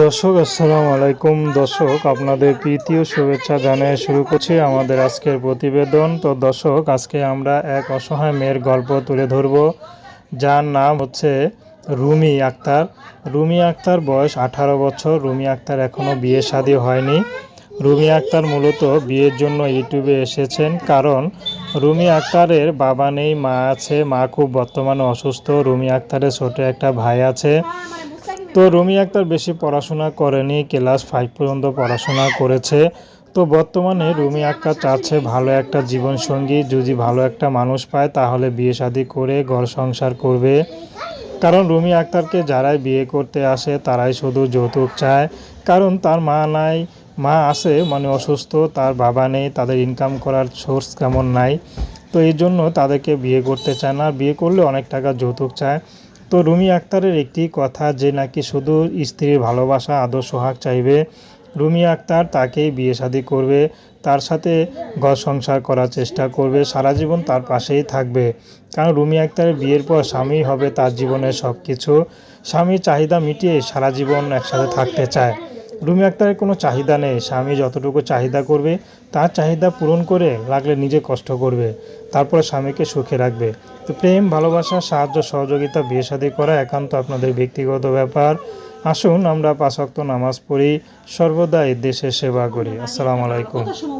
দর্শক, আসসালামু আলাইকুম। দর্শক, আপনাদের প্রীতি ও শুভেচ্ছা জানিয়ে শুরু করছি আমাদের আজকের প্রতিবেদন। তো দর্শক, আজকে আমরা এক অসহায় মেয়ের গল্প তুলে ধরব, যার নাম হচ্ছে রুমি আক্তার। রুমি আক্তার বয়স আঠারো বছর। রুমি আক্তার এখনও বিয়ে শাদী হয়নি। রুমি আক্তার মূলত বিয়ের জন্য ইউটিউবে এসেছেন, কারণ রুমি আক্তারের বাবা নেই, মা আছে, মা খুব বর্তমানে অসুস্থ। রুমি আক্তারের ছোট একটা ভাই আছে। তো রুমি আক্তার বেশি পড়াশোনা করেনি, ক্লাস ফাইভ পর্যন্ত পড়াশোনা করেছে। তো বর্তমানে রুমি আক্তার চাচ্ছে ভালো একটা জীবনসঙ্গী, যদি ভালো একটা মানুষ পায় তাহলে বিয়ে শাদী করে ঘর সংসার করবে। কারণ রুমি আক্তারকে যারাই বিয়ে করতে আসে তারাই শুধু যৌতুক চায়। কারণ তার মা নাই, মা আছে মানে অসুস্থ, তার বাবা নেই, তাদের ইনকাম করার সোর্স কেমন নাই। তো এই জন্য তাদেরকে বিয়ে করতে চায় না, বিয়ে করলে অনেক টাকা যৌতুক চায়। তো রুমি আক্তারের একটি কথা যে নাকি শুধু স্ত্রীর ভালোবাসা, আদর, সোহাগ চাইবে, রুমি আক্তার তাকেই বিয়ে শাদী করবে, তার সাথে ঘর সংসার করার চেষ্টা করবে, সারা জীবন তার পাশেই থাকবে। কারণ রুমি আক্তারের বিয়ের পর স্বামী হবে তার জীবনের সব কিছু স্বামীর চাহিদা মিটিয়ে সারা জীবন একসাথে থাকতে চায়। রুমি আক্তারের কোনো চাহিদা নেই। স্বামী যতটুকু চাহিদা করবে, তার চাহিদা পূরণ করে লাগলে নিজে কষ্ট করবে, তারপরে স্বামীকে সুখে রাখবে। তো প্রেম, ভালোবাসা, সাহায্য, সহযোগিতা, বিয়ে শাদী করা একান্ত আপনাদের ব্যক্তিগত ব্যাপার। আসুন আমরা পাঁচক্ত নামাজ পড়ি, সর্বদাই দেশের সেবা করি। আসসালামু আলাইকুম।